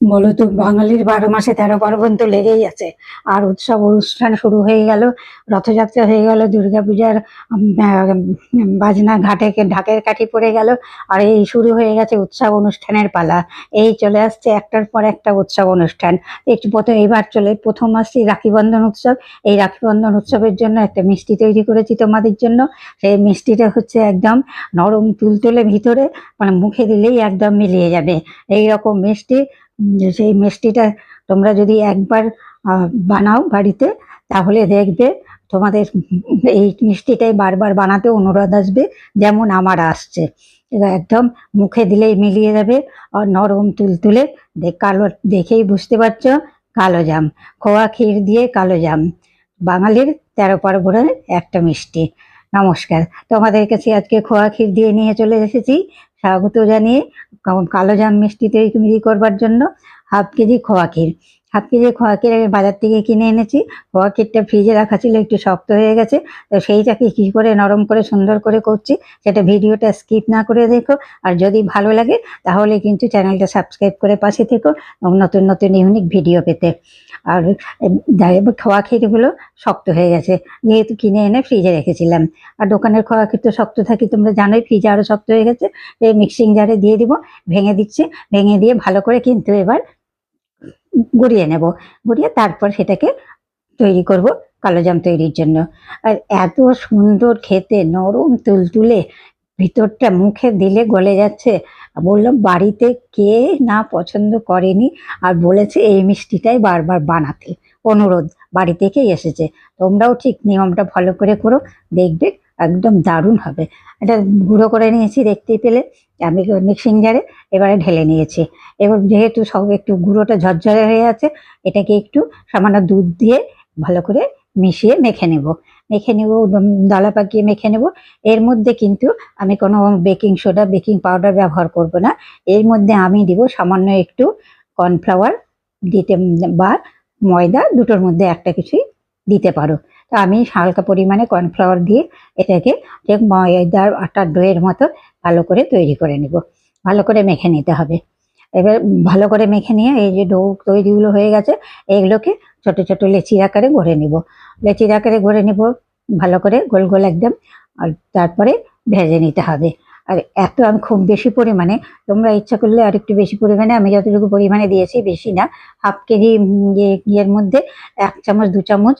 বলো তো বাঙালির বারো মাসে তেরো পার্বণ তো লেগেই আছে। আর উৎসব অনুষ্ঠান শুরু হয়ে গেল, রথযাত্রা হয়ে গেল, দুর্গাপূজার বাজনা ঘাটে ঢাকের কাঠি পড়ে গেল, আর এই শুরু হয়ে গেছে উৎসব অনুষ্ঠানের পালা। এই চলে আসছে একটার পর একটা উৎসব অনুষ্ঠান। একটু প্রথম এবার চলে, প্রথম আসছি রাখি বন্ধন উৎসব। এই রাখি বন্ধন উৎসবের জন্য একটা মিষ্টি তৈরি করেছি তোমাদের জন্য। সেই মিষ্টিটা হচ্ছে একদম নরম, তুলতুলে ভিতরে মানে মুখে দিলেই একদম মিলিয়ে যাবে। এই রকম মিষ্টি সেই মিষ্টিটা তোমরা যদি একবার বানাও বাড়িতে, তাহলে দেখবে তোমাদের এই মিষ্টিটাই বারবার বানাতে অনুরোধ আসবে, যেমন আমার আসছে। একদম মুখে দিলেই মিলিয়ে যাবে, আর নরম তুলতুলে কালো, দেখেই বুঝতে পারছ? কালো জাম। খোয়া ক্ষীর দিয়ে কালো জাম। বাঙালির তেরো পার্বণের একটা মিষ্টি। নমস্কার। তোমাদের কাছে আজকে খোয়া ক্ষীর দিয়ে নিয়ে চলে এসেছি। স্বাগত জানিয়ে কালো জাম মিষ্টি তৈরি করবার জন্য, হাফ কেজি খোয়া ক্ষীর। হাফ কেজি খোয়া ক্ষীর আমি বাজার থেকে কিনে এনেছি। খোয়া ক্ষীরটা ফ্রিজে রাখা ছিল, একটু শক্ত হয়ে গেছে। তো সেইটাকে কী করে, নরম করে, সুন্দর করে করছি, সেটা ভিডিওটা স্কিপ না করে দেখো। আর যদি ভালো লাগে, তাহলে কিন্তু চ্যানেলটা সাবস্ক্রাইব করে পাশে থেকো নতুন নতুন ইউনিক ভিডিও পেতে। আর খোয়া ক্ষীরগুলো শক্ত হয়ে গেছে। যেহেতু কিনে এনে ফ্রিজে রেখেছিলাম। আর দোকানের খোয়া ক্ষীর তো শক্ত থাকে তোমরা জানোই ফ্রিজে আরও শক্ত হয়ে গেছে। এই মিক্সিং জারে দিয়ে দিব, ভেঙে দিচ্ছি, ভেঙে দিয়ে ভালো করে কিন্তু এবার গুঁড়িয়ে নেব। গড়িয়ে তারপর সেটাকে তৈরি করব কালোজাম তৈরির জন্য। আর এত সুন্দর খেতে, নরম তুলতুলে, ভিতরটা মুখে দিলে গলে যাচ্ছে। বললাম, বাড়িতে কে না পছন্দ করেনি? আর বলেছে, এই মিষ্টিটাই বারবার বানাতে। অনুরোধ, বাড়ি থেকেই এসেছে। তোমরাও ঠিক নিয়মটা ফলো করে করো, দেখবে একদম দারুণ হবে। এটা গুঁড়ো করে নিয়েছি দেখতেই পেলে, আমি মিক্সিং জারে এবারে ঢেলে নিয়েছি। এবার যেহেতু সব একটু গুঁড়োটা ঝরঝরে হয়ে আছে, এটাকে একটু সামান্য দুধ দিয়ে ভালো করে মিশিয়ে মেখে নেব। মেখে নেব দলা পাকিয়ে মেখে নেব। এর মধ্যে কিন্তু আমি কোনো বেকিং সোডা, বেকিং পাউডার ব্যবহার করব না। এর মধ্যে আমি দিব সামান্য একটু কর্নফ্লাওয়ার, দিতে বা ময়দা, দুটোর মধ্যে একটা কিছুই দিতে পারো। তো আমি হালকা পরিমাণে কর্নফ্লাওয়ার দিয়ে এটাকে ঠিক ময়দার আটার ডোয়ের মতো ভালো করে তৈরি করে নেব। ভালো করে মেখে নিতে হবে। এবার ভালো করে মেখে নিয়ে এই যে ডো তৈরিগুলো হয়ে গেছে এইগুলোকে ছোট ছোট লেচির আকারে গড়ে নিব। লেচির আকারে গড়ে নিব ভালো করে গোল গোল একদম, আর তারপরে ভেজে নিতে হবে। আর এত আমি খুব বেশি পরিমাণে, তোমরা ইচ্ছা করলে আর একটু বেশি পরিমাণে, আমি যতটুকু পরিমাণে দিয়েছি বেশি না, হাফ কেজি ইয়ে ইয়ের মধ্যে এক চামচ, দু চামচ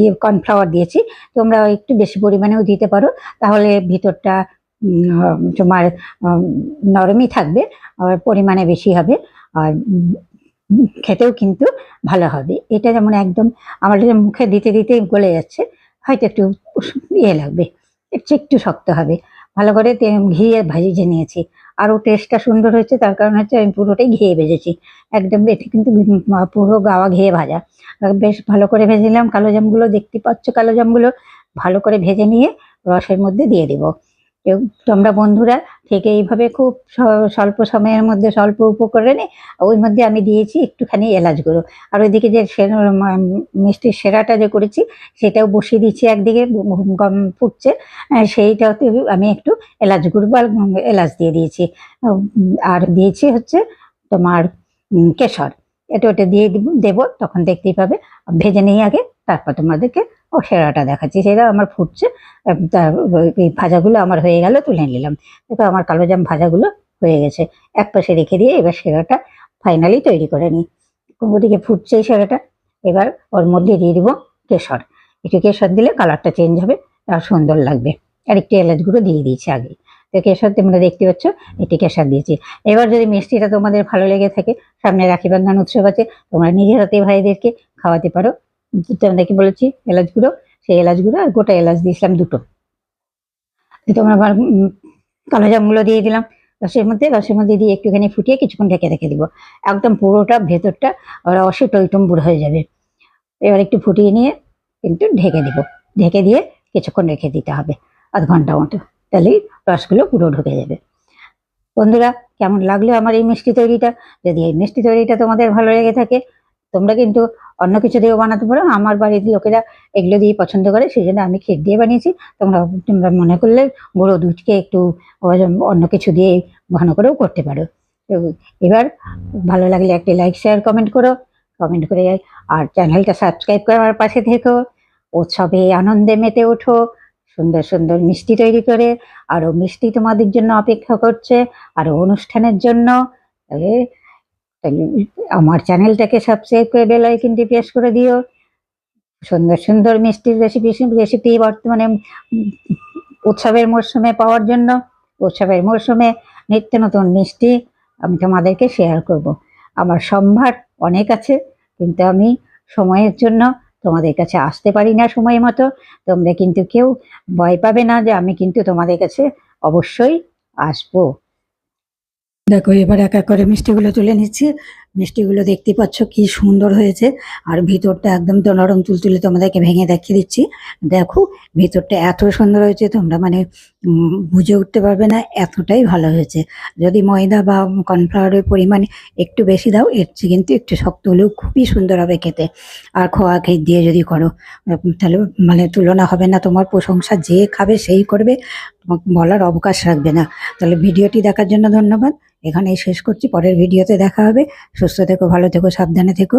ইয়ে কর্নফ্লাওয়ার দিয়েছি। তোমরা একটু বেশি পরিমাণেও দিতে পারো, তাহলে ভিতরটা তোমার নরমই থাকবে, আর পরিমাণে বেশি হবে, আর খেতেও কিন্তু ভালো হবে। এটা যেমন একদম আমার মুখে দিতে দিতে গলে যাচ্ছে, হয়তো একটু ইয়ে লাগবে, একটু শক্ত হবে। ভালো করে তে- ঘিয়ে ভাজিয়ে নিয়েছি আরও টেস্টটা সুন্দর হয়েছে, তার কারণ হচ্ছে আমি পুরোটাই ঘিয়ে ভেজেছি। একদম এটা কিন্তু পুরো গাওয়া ঘিয়ে ভাজা। বেশ ভালো করে ভেজে নিলাম। কালো জামগুলো দেখতে পাচ্ছ, কালো জামগুলো ভালো করে ভেজে নিয়ে রসের মধ্যে দিয়ে দিব। তোমরা বন্ধুরা থেকে এইভাবে খুব স্বল্প সময়ের মধ্যে স্বল্প উপকরণে ওই মধ্যে আমি দিয়েছি একটুখানি এলাচ গুঁড়ো। আর ওইদিকে যে মিষ্টির সেরাটা যে করেছি সেটাও বসিয়ে দিচ্ছি একদিকে গম ফুটছে। সেইটাতে আমি একটু এলাচ গুঁড়ো বা এলাচ দিয়ে দিয়েছি। আর দিয়েছি হচ্ছে তোমার কেশর। এটা ওটা দিয়ে দিব তখন দেখতেই পাবে। ভেজে নিয়ে আগে, তারপর তোমাদেরকে ও সেরাটা দেখাচ্ছি সেটা আমার ফুটছে। এই ভাজাগুলো আমার হয়ে গেল, তুলে নিলাম। দেখো আমার কালো জাম ভাজাগুলো হয়ে গেছে। এক পাশে রেখে দিয়ে এবার সেরাটা ফাইনালি তৈরি করে নিই। ওদিকে ফুটছে এই সেরাটা। এবার ওর মধ্যে দিয়ে দিব কেশর। একটু কেশর দিলে কালারটা চেঞ্জ হবে আর সুন্দর লাগবে। আর একটু এলাচ গুঁড়ো দিয়ে দিয়েছি আগে। তো কেশর তোমরা দেখতে পাচ্ছ এটি কেশর দিয়েছি। এবার যদি মিষ্টিটা তোমাদের ভালো লেগে থাকে, সামনে রাখি বন্ধন উৎসব আছে, তোমরা নিজের হাতে ভাইদেরকে খাওয়াতে পারো। তোমাদেরকে বলেছি? এলাচ গুঁড়ো। সেই এলাচ গুঁড়ো আর গোটা এলাচ দিয়েছিলাম দুটো। তোমরা আবার কালো জামগুলো দিয়ে দিলাম। রসের মধ্যে রসের মধ্যে দিয়ে একটুখানি ফুটিয়ে কিছুক্ষণ ঢেকে রেখে দিব। একদম পুরোটা, ভেতরটা রসে টইটম্বুর হয়ে যাবে। এবার একটু ফুটিয়ে নিয়ে কিন্তু ঢেকে দিব। ঢেকে দিয়ে কিছুক্ষণ রেখে দিতে হবে, আধ ঘণ্টা মতো। তাহলেই রসগুলো পুরো ঢুকে যাবে। বন্ধুরা, কেমন লাগল আমার এই মিষ্টি তৈরিটা? যদি এই মিষ্টি তৈরিটা তোমাদের ভালো লেগে থাকে, তোমরা কিন্তু অন্য কিছু দিয়েও বানাতে পারো। আমার বাড়ির লোকেরা এগুলো দিয়ে পছন্দ করে, সেই জন্য আমি ক্ষীর দিয়ে বানিয়েছি। তোমরা তোমরা মনে করলে গুঁড়ো, দুধকে একটু অন্য কিছু দিয়ে ঘন করেও করতে পারো। এবার ভালো লাগলে একটি লাইক শেয়ার কমেন্ট করো। কমেন্ট করে আর চ্যানেলটা সাবস্ক্রাইব করার পাশে থেকো। উৎসবে আনন্দে মেতে ওঠো। সুন্দর সুন্দর মিষ্টি তৈরি করে। আরও মিষ্টি তোমাদের জন্য অপেক্ষা করছে। আরও অনুষ্ঠানের জন্য। আমার চ্যানেলটাকে সাবস্ক্রাইব করে বেল আইকনটি প্রেস করে দিও। সুন্দর সুন্দর মিষ্টির রেসিপি রেসিপি বর্তমানে উৎসবের মরশুমে পাওয়ার জন্য, উৎসবের মরশুমে নিত্য নতুন মিষ্টি আমি তোমাদেরকে শেয়ার করব। আমার সম্ভার অনেক আছে, কিন্তু আমি সময়ের জন্য তোমাদের কাছে আসতে পারি না সময় মতো। তোমরা কিন্তু কেউ ভয় পাবে না যে আমি কিন্তু তোমাদের কাছে অবশ্যই আসব। দেখো এবার এক এক করে মিষ্টিগুলো তুলে নিচ্ছি। মিষ্টিগুলো দেখতে পাচ্ছ, কি সুন্দর হয়েছে। আর ভিতরটা একদম তো নরম তুলতুলে তোমাদেরকে ভেঙে দেখিয়ে দিচ্ছি। দেখো, ভিতরটা এত সুন্দর হয়েছে, তোমরা মানে বুঝে উঠতে পারবে না এতটাই ভালো হয়েছে। যদি ময়দা বা কর্নফ্লাওয়ারের পরিমাণ একটু বেশি দাও, এর চেয়ে কিন্তু একটু শক্ত হলেও খুবই সুন্দর হবে খেতে। আর খোয়া খেয়ে দিয়ে যদি করো তাহলে মানে তুলনা হবে না, তোমার প্রশংসা যে খাবে সেই করবে তোমাকে বলার অবকাশ রাখবে না। তাহলে ভিডিওটি দেখার জন্য ধন্যবাদ। এখানেই শেষ করছি, পরের ভিডিওতে দেখা হবে। সুস্থ থেকো ভালো থেকো সাবধানে থেকো।